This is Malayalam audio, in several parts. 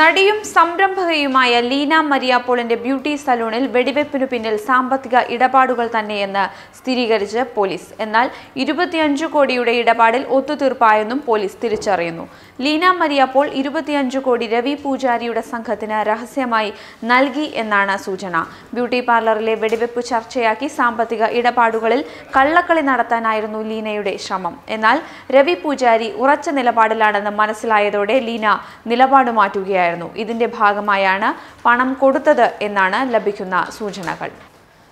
നടിയും സംരംഭകയുമായ ലീന മരിയാപ്പോളിന്റെ ബ്യൂട്ടി സലൂണിൽ വെടിവെപ്പിനു പിന്നിൽ സാമ്പത്തിക ഇടപാടുകൾ തന്നെയെന്ന് സ്ഥിരീകരിച്ച് പോലീസ്. എന്നാൽ ഇരുപത്തിയഞ്ചു കോടിയുടെ ഇടപാടിൽ ഒത്തുതീർപ്പായെന്നും പോലീസ് തിരിച്ചറിയുന്നു. ലീന മരിയാപ്പോൾ ഇരുപത്തിയഞ്ചു കോടി രവി പൂജാരിയുടെ സംഘത്തിന് രഹസ്യമായി നൽകി എന്നാണ് സൂചന. ബ്യൂട്ടി പാർലറിലെ വെടിവെപ്പ് ചർച്ചയാക്കി സാമ്പത്തിക ഇടപാടുകളിൽ കള്ളക്കളി നടത്താനായിരുന്നു ലീനയുടെ ശ്രമം. എന്നാൽ രവി പൂജാരി ഉറച്ച നിലപാടിലാണെന്ന് മനസ്സിലായതോടെ ലീന നിലപാട് മാറ്റുകയായിരുന്നു. ഇതിന്റെ ഭാഗമായാണ് പണം കൊടുത്തത് എന്നാണ് ലഭിക്കുന്ന സൂചനകൾ.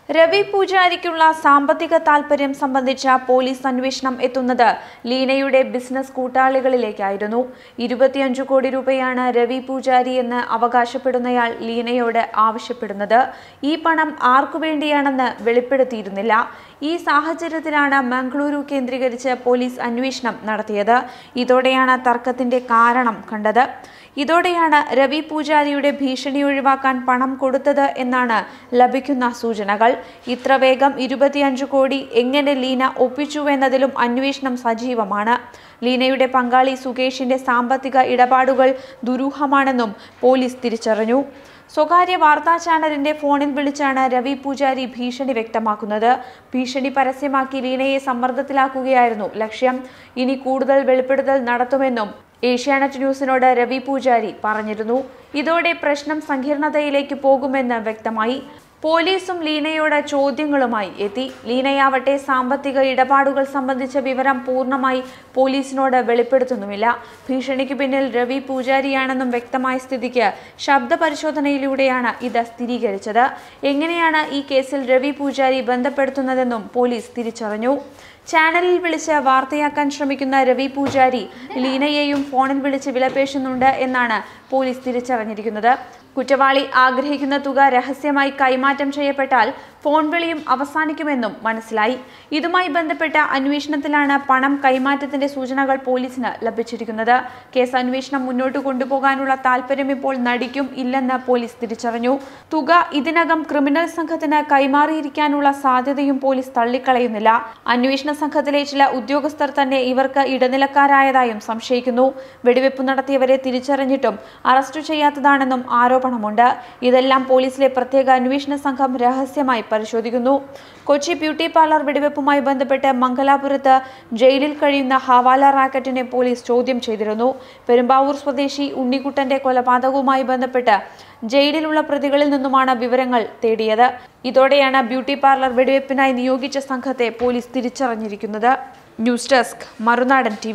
രവി പൂജാരിക്കുള്ള സാമ്പത്തിക താൽപര്യം സംബന്ധിച്ച പോലീസ് അന്വേഷണം എത്തുന്നത് ലീനയുടെ ബിസിനസ് കൂട്ടാളികളിലേക്കായിരുന്നു. ഇരുപത്തിയഞ്ചു കോടി രൂപയാണ് രവി പൂജാരി എന്ന് അവകാശപ്പെടുന്നയാൾ ലീനയോട് ആവശ്യപ്പെടുന്നത്. ഈ പണം ആർക്കു വേണ്ടിയാണെന്ന് വെളിപ്പെടുത്തിയിരുന്നില്ല. ഈ സാഹചര്യത്തിലാണ് മംഗളൂരു കേന്ദ്രീകരിച്ച് പോലീസ് അന്വേഷണം നടത്തിയത്. ഇതോടെയാണ് തർക്കത്തിന്റെ കാരണം കണ്ടത്. ഇതോടെയാണ് രവി പൂജാരിയുടെ ഭീഷണി ഒഴിവാക്കാൻ പണം കൊടുത്തത് എന്നാണ് ലഭിക്കുന്ന സൂചനകൾ. ഇത്ര വേഗം ഇരുപത്തിയഞ്ചു കോടി എങ്ങനെ ലീന ഒപ്പിച്ചുവെന്നതിലും അന്വേഷണം സജീവമാണ്. ലീനയുടെ പങ്കാളി സുകേഷിന്റെ സാമ്പത്തിക ഇടപാടുകൾ ദുരൂഹമാണെന്നും പോലീസ് തിരിച്ചറിഞ്ഞു. സ്വകാര്യ വാർത്താ ചാനലിന്റെ ഫോണിൽ വിളിച്ചാണ് രവി പൂജാരി ഭീഷണി വ്യക്തമാക്കുന്നത്. ഭീഷണി പരസ്യമാക്കി ലീനയെ സമ്മർദ്ദത്തിലാക്കുകയായിരുന്നു ലക്ഷ്യം. ഇനി കൂടുതൽ വെളിപ്പെടുത്തൽ നടത്തുമെന്നും ഏഷ്യാനെറ്റ് ന്യൂസിനോട് രവി പൂജാരി പറഞ്ഞിരുന്നു. ഇതോടെ പ്രശ്നം സങ്കീർണതയിലേക്ക് പോകുമെന്ന് വ്യക്തമായി. പോലീസും ലീനയോട് ചോദ്യങ്ങളുമായി എത്തി. ലീനയാവട്ടെ സാമ്പത്തിക ഇടപാടുകൾ സംബന്ധിച്ച വിവരം പൂർണമായി പോലീസിനോട് വെളിപ്പെടുത്തുന്നുമില്ല. ഭീഷണിക്ക് പിന്നിൽ രവി പൂജാരിയാണെന്നും വ്യക്തമായ സ്ഥിതിക്ക് ശബ്ദ പരിശോധനയിലൂടെയാണ് ഇത് സ്ഥിരീകരിച്ചത്. എങ്ങനെയാണ് ഈ കേസിൽ രവി പൂജാരി ബന്ധപ്പെടുത്തുന്നതെന്നും പോലീസ് തിരിച്ചറിഞ്ഞു. ചാനലിൽ വിളിച്ച് വാർത്തയാക്കാൻ ശ്രമിക്കുന്ന രവി പൂജാരി ലീനയെയും ഫോണിൽ വിളിച്ച് വിലപേശുന്നുണ്ട് എന്നാണ് പോലീസ് തിരിച്ചറിഞ്ഞിരിക്കുന്നത്. കുറ്റവാളി ആഗ്രഹിക്കുന്ന തുക രഹസ്യമായി കൈമാറ്റം ചെയ്യപ്പെട്ടാൽ ഫോൺ വിളിയും അവസാനിക്കുമെന്നും മനസ്സിലായി. ഇതുമായി ബന്ധപ്പെട്ട അന്വേഷണത്തിലാണ് പണം കൈമാറ്റത്തിന്റെ സൂചനകൾ പോലീസിന് ലഭിച്ചിരിക്കുന്നത്. കേസ് അന്വേഷണം മുന്നോട്ട് കൊണ്ടുപോകാനുള്ള താല്പര്യം ഇപ്പോൾ നടിക്കും ഇല്ലെന്ന് പോലീസ് തിരിച്ചറിഞ്ഞു. തുക ഇതിനകം ക്രിമിനൽ സംഘത്തിന് കൈമാറിയിരിക്കാനുള്ള സാധ്യതയും പോലീസ് തള്ളിക്കളയുന്നില്ല. അന്വേഷണ സംഘത്തിലെ ചില ഉദ്യോഗസ്ഥർ തന്നെ ഇവർക്ക് ഇടനിലക്കാരായതായും സംശയിക്കുന്നു. വെടിവെപ്പ് നടത്തിയവരെ തിരിച്ചറിഞ്ഞിട്ടും അറസ്റ്റ് ചെയ്യാത്തതാണെന്നും ആരോപണമുണ്ട്. ഇതെല്ലാം പോലീസിലെ പ്രത്യേക അന്വേഷണ സംഘം രഹസ്യമായി പരിശോധിക്കുന്നു. കൊച്ചി ബ്യൂട്ടി പാർലർ വെടിവെപ്പുമായി ബന്ധപ്പെട്ട് മംഗലാപുരത്ത് ജയിലിൽ കഴിയുന്ന ഹവാല റാക്കറ്റിനെ പോലീസ് ചോദ്യം ചെയ്തിരുന്നു. പെരുമ്പാവൂർ സ്വദേശി ഉണ്ണിക്കുട്ടന്റെ കൊലപാതകവുമായി ബന്ധപ്പെട്ട് ജയിലിലുള്ള പ്രതികളിൽ നിന്നുമാണ് വിവരങ്ങൾ തേടിയത്. ഇതോടെയാണ് ബ്യൂട്ടി പാർലർ വെടിവെപ്പിനായി നിയോഗിച്ച സംഘത്തെ police തിരിച്ചറിഞ്ഞിരിക്കുന്നത്. News desk Marunadan T